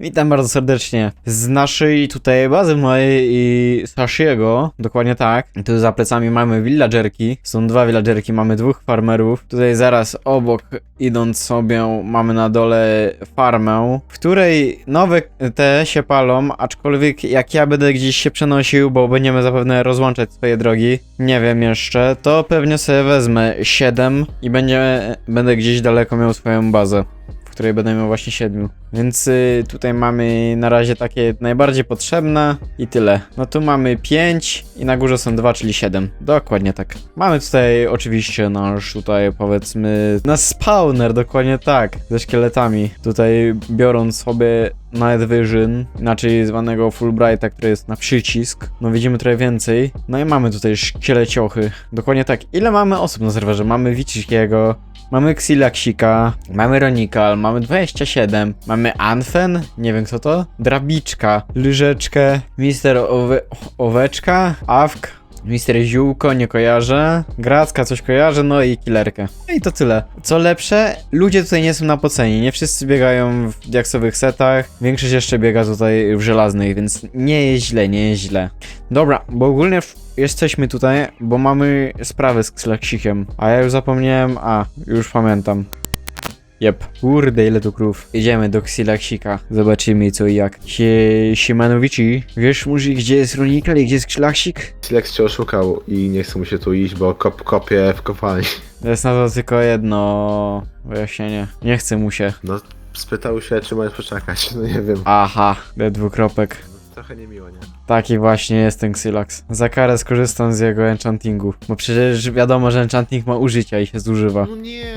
Witam bardzo serdecznie z naszej tutaj bazy mojej i Sashiego, dokładnie tak. Tu za plecami mamy villagerki, są dwa villagerki, mamy dwóch farmerów. Tutaj zaraz obok, idąc sobie, mamy na dole farmę, w której nowe te się palą, aczkolwiek jak ja będę gdzieś się przenosił, bo będziemy zapewne rozłączać swoje drogi, nie wiem jeszcze, to pewnie sobie wezmę 7 i będzie, będę gdzieś daleko miał swoją bazę której będę miał właśnie siedmiu. Więc y, tutaj mamy na razie takie najbardziej potrzebne i tyle. No tu mamy 5 i na górze są 2, czyli 7. Dokładnie tak. Mamy tutaj oczywiście nasz tutaj powiedzmy nasz spawner, dokładnie tak, ze szkieletami. Tutaj biorąc sobie Night Vision, inaczej zwanego Fulbrighta, który jest na przycisk, no widzimy trochę więcej. No i mamy tutaj szkieleciochy. Dokładnie tak. Ile mamy osób na serwerze? Mamy Wicikiego, Mamy Xilaxika, mamy Ronikal, mamy 27, mamy Anfen, nie wiem kto to, Drabiczka, Lyżeczkę, Mister Owe Oweczka, Awk, Mister Ziółko, nie kojarzę, Gracka coś kojarzę, no i Killerkę. No i to tyle. Co lepsze, ludzie tutaj nie są na pocenie, nie wszyscy biegają w diaksowych setach, większość jeszcze biega tutaj w żelaznych, więc nie jest źle, nie jest źle. Dobra, bo ogólnie jesteśmy tutaj, bo mamy sprawę z Xilaxikiem, a ja już zapomniałem, a, już pamiętam. Jep. Kurde, ile tu krów. Idziemy do Xilaxika. Zobaczymy co i jak. Sie... Siemanowici, wiesz może gdzie jest Ronikal i gdzie jest Xilaxik? Silex cię oszukał i nie chce mu się tu iść, bo kop kopie w kopalni. Jest na to tylko jedno wyjaśnienie. Nie chce mu się. No, spytał się, czy możesz poczekać. No nie wiem. Aha, D dwukropek. Trochę niemiło, nie? Taki właśnie jest ten Xylax. Za karę skorzystam z jego enchantingu. Bo przecież wiadomo, że enchanting ma użycia i się zużywa. No nie!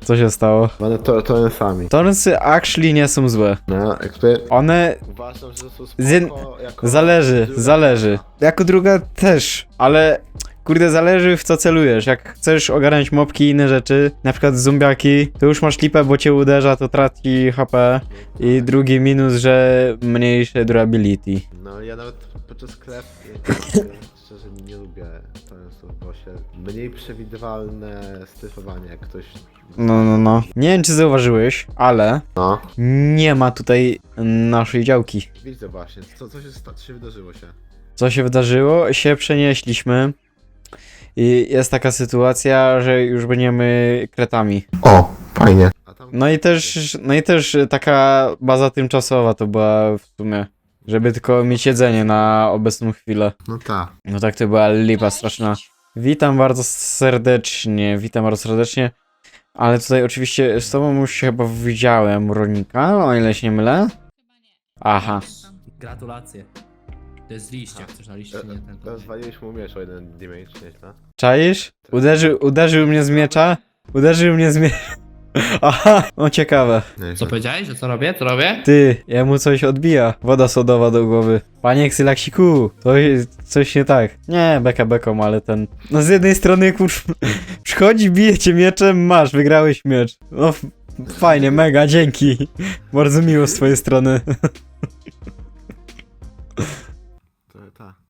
Co się stało? One to, to one sami. Tornsy actually nie są złe. No, jakby One uważam, że to są spoko jako... Zależy, druga zależy. Jako druga też, ale kurde, zależy w co celujesz. Jak chcesz ogarnąć mopki i inne rzeczy, na przykład zombiaki, to już masz lipę, bo cię uderza, to traci HP. I drugi minus, że mniejsze durability. No, ja nawet podczas sklep szczerze nie lubię Torrensów, bo się mniej przewidywalne styfowanie, jak ktoś... No, no, no. Nie wiem, czy zauważyłeś, ale No. nie ma tutaj naszej działki. Widzę właśnie, co, co, się, sta- co się wydarzyło się? Co się wydarzyło? Się przenieśliśmy. I jest taka sytuacja, że już będziemy kretami. O, fajnie. No i też, no i też taka baza tymczasowa to była w sumie, żeby tylko mieć jedzenie na obecną chwilę. No tak. No tak to była lipa straszna. Witam bardzo serdecznie, witam bardzo serdecznie. Ale tutaj oczywiście z tobą już się chyba widziałem, Ronika, o ile się nie mylę. Aha. Gratulacje. To jest liście, jak chcesz na liście, nie ten. to. Rozwaliłeś mu miecz o jeden damage, nieźle. Czaisz? Uderzył, uderzył mnie z miecza? Uderzył mnie z miecza. Aha, no ciekawe. Nieźle. Co powiedziałeś, że co robię? Co robię? Ty, jemu coś odbija. Woda sodowa do głowy. Panie Ksylaksiku, to jest coś nie tak. Nie, beka beką, ale ten... No z jednej strony, kurz... Przychodzi, bije cię mieczem, masz, wygrałeś miecz. No, f- fajnie, mega, dzięki. Bardzo miło z twojej strony.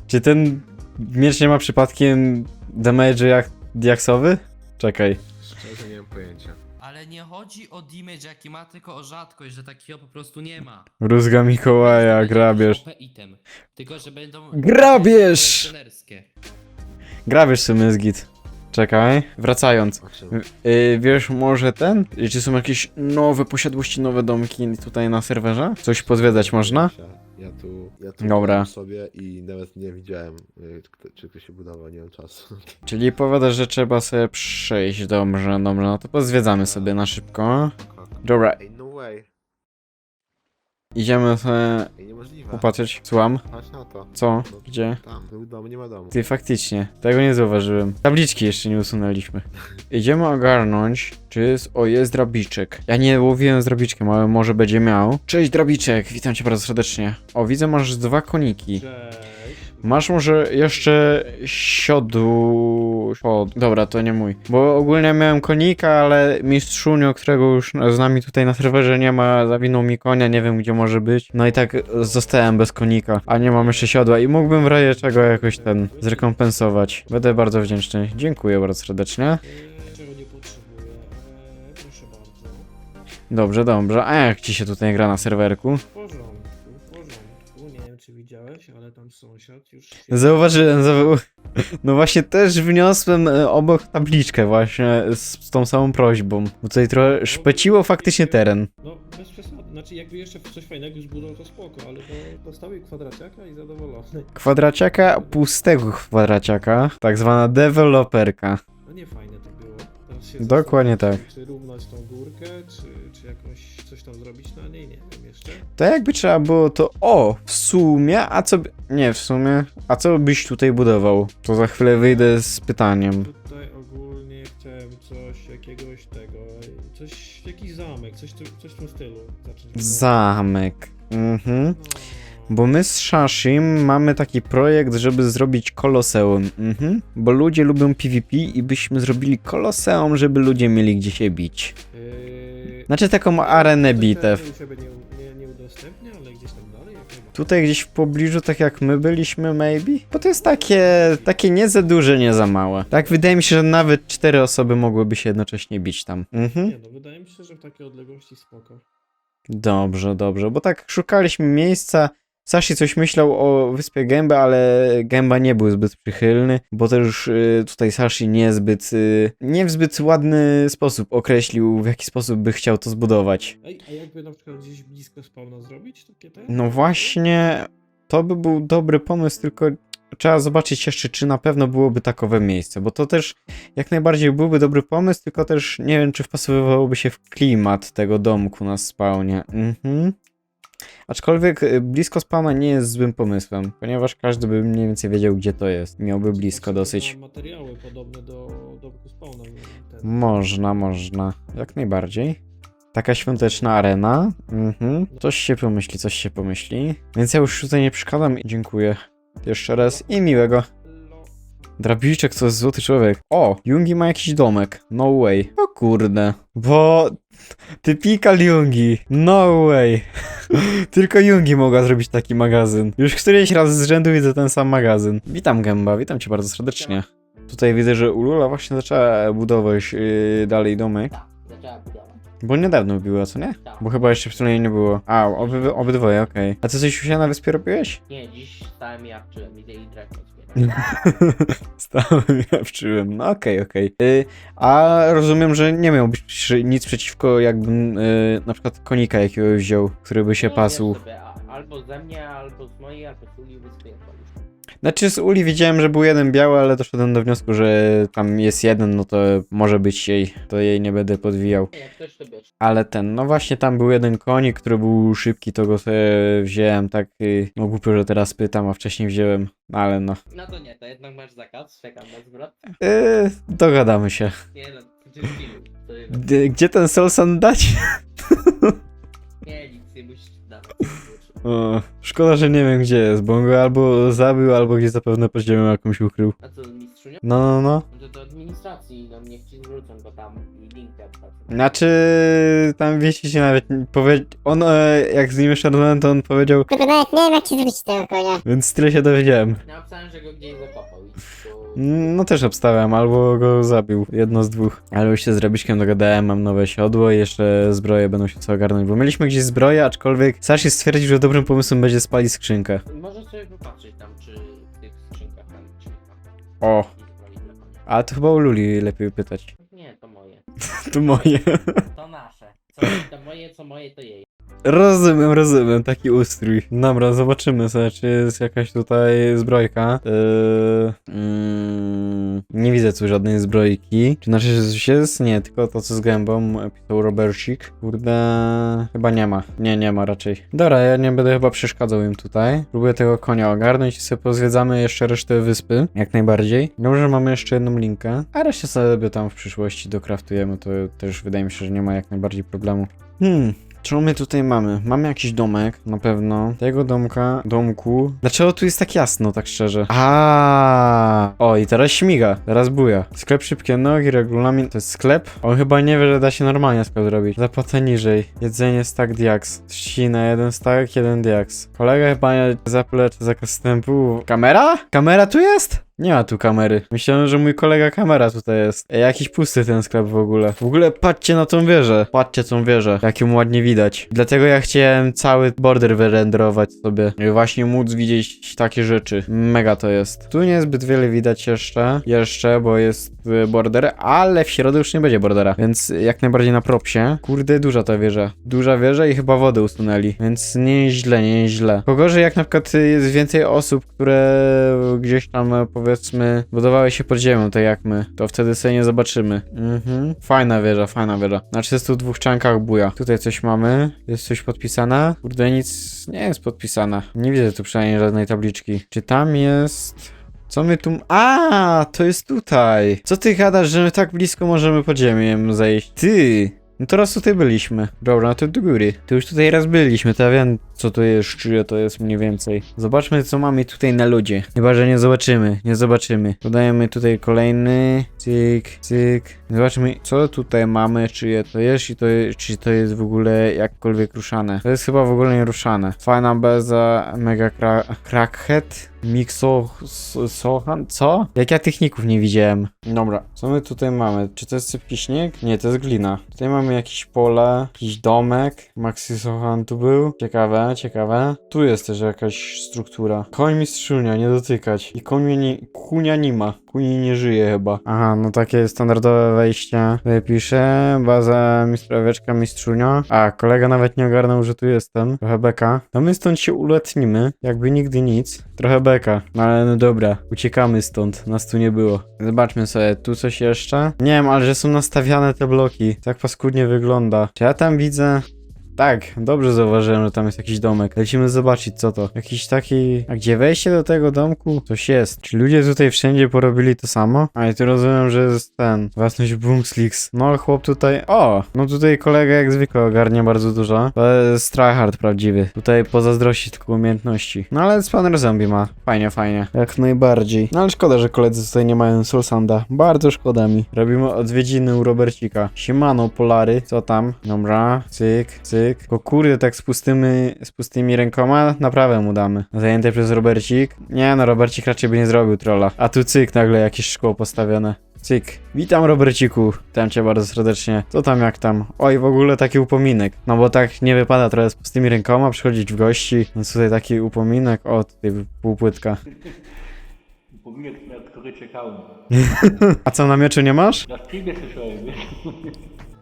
Czy ten miecz nie ma przypadkiem damage'u jak diaksowy? Czekaj. Szczerze nie mam pojęcia. Ale nie chodzi o damage jaki ma, tylko o rzadkość, że takiego po prostu nie ma. Rózga Mikołaja, Będzie grabież. OP item. Tylko, że będą... Grabież! kolekcjonerskie. Grabież sobie jest git. Czekaj, wracając. O czym? Yy, wiesz może ten? Czy są jakieś nowe posiadłości, nowe domki tutaj na serwerze? Coś pozwiedzać można? Ja tu, ja tu Dobra. byłem sobie i nawet nie widziałem, y, kto- czy ktoś się budował, nie mam czasu. Czyli powiadasz, że trzeba sobie przejść. Dobrze, dobrze, no to pozwiedzamy sobie na szybko. Dobra, Ej, no way. Idziemy sobie Ej, niemożliwe. popatrzeć. Słucham? Patrz na to. Co? Gdzie? Tam, był dom, nie ma domu. Ty, faktycznie. Tego nie zauważyłem. Tabliczki jeszcze nie usunęliśmy. Idziemy ogarnąć, czy jest... O, jest drabiczek. Ja nie łowiłem z drabiczkiem, ale może będzie miał. Cześć, drabiczek. Witam cię bardzo serdecznie. O, widzę, masz dwa koniki. Masz może jeszcze siodł... siod... Dobra, to nie mój. Bo ogólnie miałem konika, ale mistrzunio, którego już z nami tutaj na serwerze nie ma, zawinął mi konia, nie wiem gdzie może być. No i tak zostałem bez konika, a nie mam jeszcze siodła i mógłbym w razie czego jakoś ten zrekompensować. Będę bardzo wdzięczny. Dziękuję bardzo serdecznie. Dobrze, dobrze. A jak ci się tutaj gra na serwerku? Porządku, ale tam sąsiad już się... Zauważyłem, zau... No właśnie też wniosłem e, obok tabliczkę właśnie z, z tą samą prośbą. Bo tutaj trochę szpeciło faktycznie teren. No, bez przesady. Znaczy, jakby jeszcze coś fajnego zbudował, to spoko, ale to postawił kwadraciaka i zadowolony. Kwadraciaka, pustego kwadraciaka, tak zwana deweloperka. No nie. Teraz się Dokładnie tak. Czy równać tą górkę, czy, czy jakąś coś tam zrobić na niej, nie wiem jeszcze. To jakby trzeba było to. O, w sumie, a co. by- Nie, w sumie. A co byś tutaj budował? To za chwilę wyjdę z pytaniem. Tutaj ogólnie chciałem coś jakiegoś tego, coś, jakiś zamek, coś, tu- coś w tym stylu zacząć budować. Zamek. Mhm. No, Bo my z Shashim mamy taki projekt, żeby zrobić koloseum. Mhm. Bo ludzie lubią PvP i byśmy zrobili koloseum, żeby ludzie mieli gdzie się bić. yy, Znaczy taką arenę bitew. terenu siebie nie, nie, nie udostępnia, ale gdzieś tam dalej, jak najbardziej. Tutaj gdzieś w pobliżu, tak jak my byliśmy, maybe? Bo to jest takie, takie nie za duże, nie za małe. Tak, wydaje mi się, że nawet cztery osoby mogłyby się jednocześnie bić tam. Mhm. Nie no, wydaje mi się, że w takiej odległości spoko. Dobrze, dobrze, bo tak szukaliśmy miejsca. Sashi coś myślał o wyspie Gęby, ale Gęba nie był zbyt przychylny, bo też y, tutaj Sashi niezbyt, y, nie w zbyt ładny sposób określił, w jaki sposób by chciał to zbudować. Ej, a jakby na przykład gdzieś blisko spawna zrobić takie te? No właśnie, to by był dobry pomysł, tylko trzeba zobaczyć jeszcze, czy na pewno byłoby takowe miejsce, bo to też jak najbardziej byłby dobry pomysł, tylko też nie wiem, czy wpasowywałoby się w klimat tego domku na spawnie. Mhm. Aczkolwiek y, blisko spawna nie jest złym pomysłem, ponieważ każdy by mniej więcej wiedział, gdzie to jest. Miałby blisko Znaczy, dosyć. materiały podobne do domku spawna. Można, można. Jak najbardziej. Taka świąteczna arena. Mhm. Coś się pomyśli, coś się pomyśli. Więc ja już tutaj nie przeszkadzam i dziękuję. Jeszcze raz i miłego. Drabiczek to jest złoty człowiek. O, Jungi ma jakiś domek. No way. O kurde. Bo... Typikal Jungi. No way. Tylko Jungi mogła zrobić taki magazyn. Już któryś raz z rzędu widzę ten sam magazyn. Witam Gęba, witam cię bardzo serdecznie. Tutaj widzę, że Ulula właśnie zaczęła budować yy, dalej domek. Tak, zaczęła budować. Bo niedawno było, co nie? Tak. Bo chyba jeszcze w tle nie było. A, oby, obydwoje, okej. A ty coś się na wyspie robiłeś? Nie, dziś stałem i jawczyłem, idę i. Stałem ja wczyłem. No okej, okej. Y, a rozumiem, że nie miałbyś nic przeciwko, jakbym y, na przykład konika jakiegoś wziął, który by się No, pasł. Sobie, a, albo ze mnie, albo z mojej, albo z wolisz. Znaczy z Uli widziałem, że był jeden biały, ale doszedłem do wniosku, że tam jest jeden, no to może być jej. To jej nie będę podwijał. Nie, Jak ktoś to bierze. Ale ten, no właśnie tam był jeden konik, który był szybki, to go sobie wziąłem, tak, y, no głupio, że teraz pytam, a wcześniej wziąłem, no ale no. No to nie, to jednak masz zakaz, czekam na zwrot. Yy, dogadamy się. Nie no, to. D- gdzie ten Solsan dać? Nie, nic nie musisz. O, szkoda, że nie wiem gdzie jest, bo on go albo zabił, albo gdzieś zapewne pod ziemią jakąś ukrył. A co, mistrzunią? No, no, no. No to do administracji, no niech ci zwrócą, bo tam link. Znaczy, tam wiecie się nawet nie powie... On, e, jak z nim jeszcze rozmawiałem, to on powiedział, Tylko nawet nie wiem jak ci zwrócić tego konia. więc tyle się dowiedziałem. Ja napisałem, że go gdzieś zakopał i to... No też obstawiam, albo go zabił, jedno z dwóch. Ale już się z Rabiczkiem dogadałem, mam nowe siodło i jeszcze zbroje będą się co ogarnąć, bo mieliśmy gdzieś zbroję, aczkolwiek Sashi stwierdził, że dobrym pomysłem będzie spalić skrzynkę. Możesz sobie popatrzeć tam, czy w tych skrzynkach tam, czy tam. O, ale to chyba u Luli lepiej pytać. Nie, to moje. To moje. To nasze. Co to moje, co moje, to jej. Rozumiem, rozumiem, taki ustrój. Dobra, zobaczymy sobie, czy jest jakaś tutaj zbrojka. Yy, mm, nie widzę tu żadnej zbrojki. Czy znaczy, że coś jest? Nie, tylko to co z gębą, pisał Robercik. Kurde, chyba nie ma. Nie, nie ma raczej. Dobra, ja nie będę chyba przeszkadzał im tutaj. Próbuję tego konia ogarnąć i sobie pozwiedzamy jeszcze resztę wyspy. Jak najbardziej. Dobrze, mamy jeszcze jedną linkę. A resztę sobie tam w przyszłości dokraftujemy, to też wydaje mi się, że nie ma jak najbardziej problemu. Hmm, co my tutaj mamy? Mamy jakiś domek, na pewno. Tego domka, domku. Dlaczego tu jest tak jasno, tak szczerze? A, O, i teraz śmiga, teraz buja. Sklep szybkie nogi, regulamin. To jest sklep? On chyba nie wie, że da się normalnie sklep zrobić. Zapłata niżej. Jedzenie stack diaks. Trzcina, jeden stack, jeden diaks. Kolega chyba nie zaplecze zakaz wstępu. Kamera? Kamera tu jest? Nie ma tu kamery. Myślałem, że mój kolega kamera tutaj jest. Jakiś pusty ten sklep w ogóle. W ogóle patrzcie na tą wieżę. Patrzcie tą wieżę. Jak ją ładnie widać. Dlatego ja chciałem cały border wyrenderować sobie. I właśnie móc widzieć takie rzeczy. Mega to jest. Tu niezbyt wiele widać jeszcze. Jeszcze, bo jest y, border, ale w środę już nie będzie bordera. Więc jak najbardziej na propsie. Kurde, duża ta wieża. Duża wieża i chyba wodę usunęli. Więc nieźle, nieźle. Pogorzej jak na przykład jest więcej osób, które gdzieś tam e, budowały się pod ziemią, tak jak my. To wtedy sobie nie zobaczymy. Mhm. Fajna wieża, fajna wieża. Na 32 czankach buja. Tutaj coś mamy. Jest coś podpisane? Kurde, nic nie jest podpisane. Nie widzę tu przynajmniej żadnej tabliczki. Czy tam jest... Co my tu... A, to jest tutaj. Co ty gadasz, że my tak blisko możemy pod ziemię zejść? Ty! No teraz tutaj byliśmy. Dobra, no to do góry. To już tutaj raz byliśmy, to ja wiem co to jest, czyje to jest mniej więcej. Zobaczmy co mamy tutaj na ludzie. Chyba, że nie zobaczymy, nie zobaczymy. Dodajemy tutaj kolejny. Cyk, cyk. Zobaczmy co tutaj mamy, czyje to jest i to jest, czy to jest w ogóle jakkolwiek ruszane. To jest chyba w ogóle nie ruszane. Fajna beza, mega kra crackhead. Mixo Sohan? Co? Jak ja techników nie widziałem. Dobra, co my tutaj mamy? Czy to jest sypki śnieg? Nie, to jest glina. Tutaj mamy jakieś pole, jakiś domek. Maxi Sohan tu był. Ciekawe, ciekawe. Tu jest też jakaś struktura. Koń mistrzunia, nie dotykać. I koń mnie nie, kunia nie ma. Kuni nie żyje chyba. Aha, no takie standardowe wejście. Tutaj pisze, baza mistrzowieczka, mistrzunia. A, kolega nawet nie ogarnął, że tu jestem. Trochę beka. No my stąd się uletnimy, jakby nigdy nic. Trochę beka. No ale no dobra, uciekamy stąd. Nas tu nie było. Zobaczmy sobie, tu coś jeszcze? Nie wiem, ale że są nastawiane te bloki. Tak paskudnie wygląda. Czy ja tam widzę... Tak, dobrze zauważyłem, że tam jest jakiś domek. Lecimy zobaczyć, co to. Jakiś taki... A gdzie wejście do tego domku? Coś jest. Czy ludzie tutaj wszędzie porobili to samo? A i tu rozumiem, że jest ten... Własność Boomslicks. No, chłop tutaj... O! No tutaj kolega jak zwykle ogarnia bardzo dużo. To jest tryhard prawdziwy. Tutaj pozazdrości tylko umiejętności. No ale Spawner Zombie ma. Fajnie, fajnie. Jak najbardziej. No ale szkoda, że koledzy tutaj nie mają Soulsanda. Bardzo szkoda mi. Robimy odwiedziny u Robercika. Siemano, Polary. Co tam? Dobra. Cyk, cyk. Tylko kurde, tak z pustymi, z pustymi rękoma naprawę mu damy. Zajęte przez Robercik. Nie no, Robercik raczej by nie zrobił trolla. A tu cyk, nagle jakieś szkło postawione. Cyk. Witam Roberciku. Witam cię bardzo serdecznie. Co tam jak tam? Oj, w ogóle taki upominek. No bo tak nie wypada trochę z pustymi rękoma przychodzić w gości. Więc tutaj taki upominek. O, tutaj półpłytka. Powinienem na który czekałem. A co, na mieczu nie masz? Na filmie słyszałem, wiesz?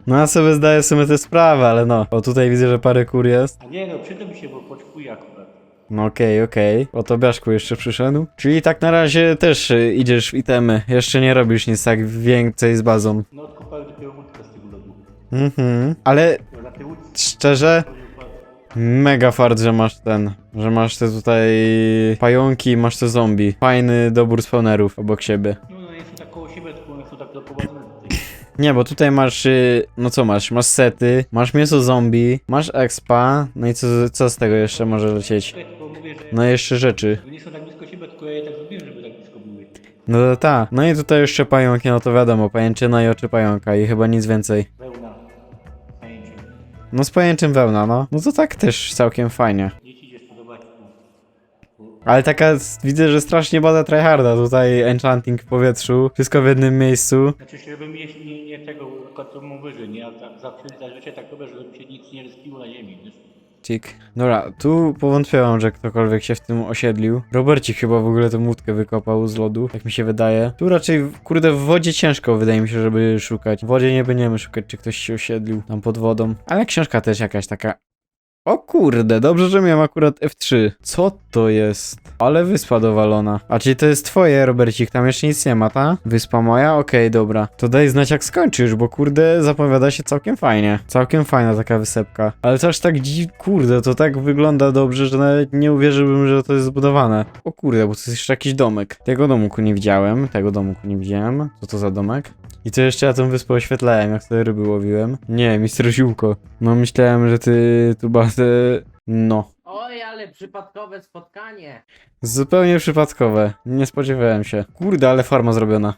No ja sobie zdaję sobie tę sprawę, ale no. O, tutaj widzę, że parę kur jest. A nie no, przyda mi się, bo poczkuję akurat. No okej, okej. O to Biaszku jeszcze przyszedł. Czyli tak na razie też y, idziesz w itemy. Jeszcze nie robisz nic tak więcej z bazą. No odkopałem dopiero łódkę z tego lodu. Mhm. Ale Bo na tej łódce szczerze, mega fart, że masz ten. Że masz te tutaj pająki i masz te zombie. Fajny dobór spawnerów obok siebie. No one nie są tak koło siebie, tylko one są tak tutaj. Nie, bo tutaj masz, y, no co masz? Masz sety, masz mięso zombie, masz expa, no i co, co z tego jeszcze może lecieć? Tutaj tylko mówię, że No jeszcze rzeczy. nie są tak blisko siebie, tylko ja je tak zrobiłem, żeby tak blisko były. No to ta. No i tutaj jeszcze pająki, no to wiadomo, pajęczyna i oczy pająka i chyba nic więcej. Wełna. No z pajęczym wełna, no. No to tak też całkiem fajnie. Nie ci się spodobać. bo- Ale taka, widzę, że strasznie bada tryharda, tutaj enchanting w powietrzu, wszystko w jednym miejscu. Znaczy, żeby mi nie, nie, tego, co mu wyżej, nie? Ja tak, zawsze zazwyczaj tak robię, żeby się nic nie respiło na ziemi, wiesz? Cik. Dobra, tu powątpiałam, że ktokolwiek się w tym osiedlił. Robercik chyba w ogóle tę łódkę wykopał z lodu, jak mi się wydaje. Tu raczej, kurde, w wodzie ciężko wydaje mi się, żeby szukać. W wodzie nie będziemy szukać, czy ktoś się osiedlił tam pod wodą. Ale książka też jakaś taka o kurde, dobrze, że miałem akurat F3. Co to jest? Ale wyspa dowalona. A czyli to jest twoje, Robercik, tam jeszcze nic nie ma, ta? Wyspa moja? Okej, dobra. To daj znać jak skończysz, bo kurde, zapowiada się całkiem fajnie. Całkiem fajna taka wysepka. Ale to aż tak dziw... Kurde, to tak wygląda dobrze, że nawet nie uwierzyłbym, że to jest zbudowane. O kurde, bo to jest jeszcze jakiś domek. Tego domku nie widziałem, tego domku nie widziałem. Co to za domek? I co jeszcze ja tą wyspę oświetlałem, jak sobie ryby łowiłem? Nie, mister Ziółko. No myślałem, że ty tu bazę... No. Oj, ale przypadkowe spotkanie. Zupełnie przypadkowe. Nie spodziewałem się. Kurde, ale farma zrobiona.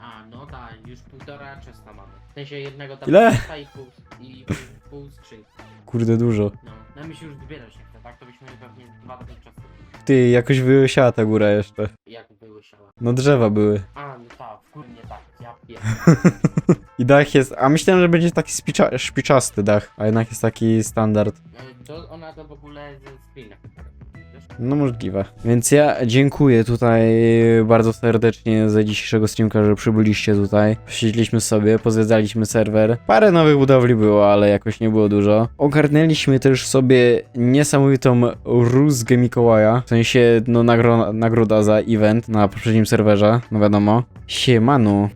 A, no tak, już półtora czesta mamy. W sensie jednego tam Ile? i pół, i pół, pół skrzynki. Kurde, dużo. No, nam mi się już zbierać nie chce, tak? to byśmy pewnie dwa dni czasu. Ty, jakoś wyłysiała ta góra jeszcze. Jak były siała. No drzewa były. A, no tak, wkurnie tak, ja. I dach jest, a myślałem, że będzie taki spicza, szpiczasty dach, a jednak jest taki standard. E, To ona to w ogóle ze. Wiesz? No możliwe. Więc ja dziękuję tutaj bardzo serdecznie za dzisiejszego streamka, że przybyliście tutaj. Posiedzieliśmy sobie, pozwiedzaliśmy serwer. Parę nowych budowli było, ale jakoś nie było dużo. Ogarnęliśmy też sobie niesamowitą rózgę Mikołaja. W sensie, no nagro nagroda za event na poprzednim serwerze, no wiadomo. Siemanu.